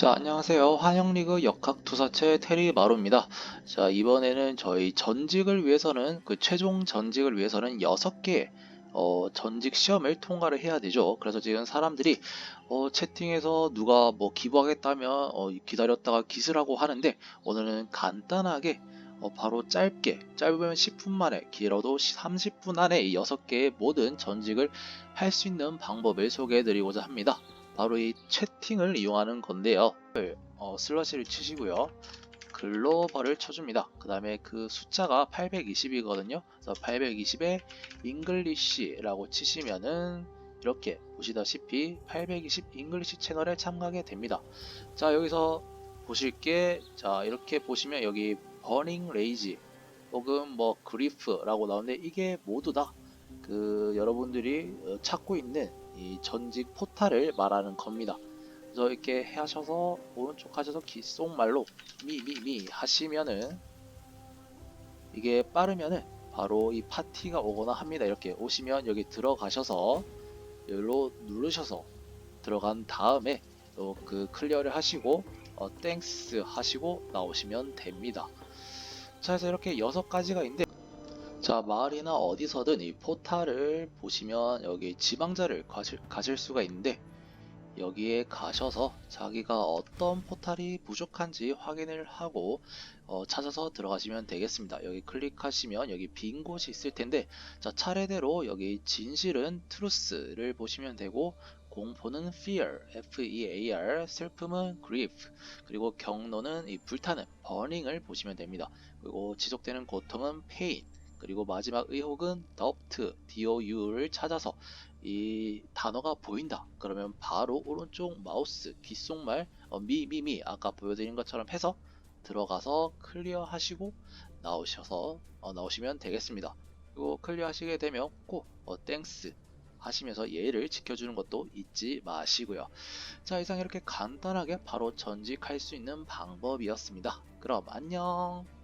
자, 안녕하세요. 환영리그 역학투사체 테리 마루입니다. 자, 이번에는 저희 전직을 위해서는, 그 최종 전직을 위해서는 6개, 어, 전직 시험을 통과를 해야 되죠. 그래서 지금 사람들이, 어, 채팅에서 누가 뭐 기부하겠다면, 어, 기다렸다가 기스라고 하는데, 오늘은 간단하게, 어, 바로 짧게, 짧으면 10분 만에, 길어도 30분 안에 이 6개의 모든 전직을 할 수 있는 방법을 소개해 드리고자 합니다. 바로 이 채팅을 이용하는 건데요. 어, 슬러시를 치시고요. 글로벌을 쳐줍니다. 그 다음에 그 숫자가 820이거든요. 그래서 820에 잉글리시라고 치시면은 이렇게 보시다시피 820 잉글리시 채널에 참가하게 됩니다. 자 여기서 보실 게 자 이렇게 보시면 여기 버닝 레이지 혹은 뭐 그리프라고 나오는데 이게 모두 다 그 여러분들이 어, 찾고 있는 이 전직 포탈을 말하는 겁니다. 그래서 이렇게 하셔서 오른쪽 하셔서 귓속말로 미미미 하시면은 이게 빠르면은 바로 이 파티가 오거나 합니다. 이렇게 오시면 여기 들어가셔서 여기로 누르셔서 들어간 다음에 또 그 클리어를 하시고 어, 땡스 하시고 나오시면 됩니다. 자, 그래서 이렇게 여섯 가지가 있는데 자, 마을이나 어디서든 이 포탈을 보시면 여기 지방자를 가실, 가실 수가 있는데 여기에 가셔서 자기가 어떤 포탈이 부족한지 확인을 하고 어, 찾아서 들어가시면 되겠습니다. 여기 클릭하시면 여기 빈 곳이 있을 텐데 자, 차례대로 여기 진실은 truth를 보시면 되고 공포는 fear, F-E-A-R, 슬픔은 grief, 그리고 경로는 이 불타는 burning을 보시면 됩니다. 그리고 지속되는 고통은 pain, 그리고 마지막 의혹은 doubt, D-O-U를 찾아서 이 단어가 보인다. 그러면 바로 오른쪽 마우스 귓속말 어, 미미미 아까 보여드린 것처럼 해서 들어가서 클리어 하시고 나오셔서 어, 나오시면 되겠습니다. 그리고 클리어 하시게 되면 꼭 어, 땡스 하시면서 예의를 지켜주는 것도 잊지 마시고요. 자 이상 이렇게 간단하게 바로 전직할 수 있는 방법이었습니다. 그럼 안녕.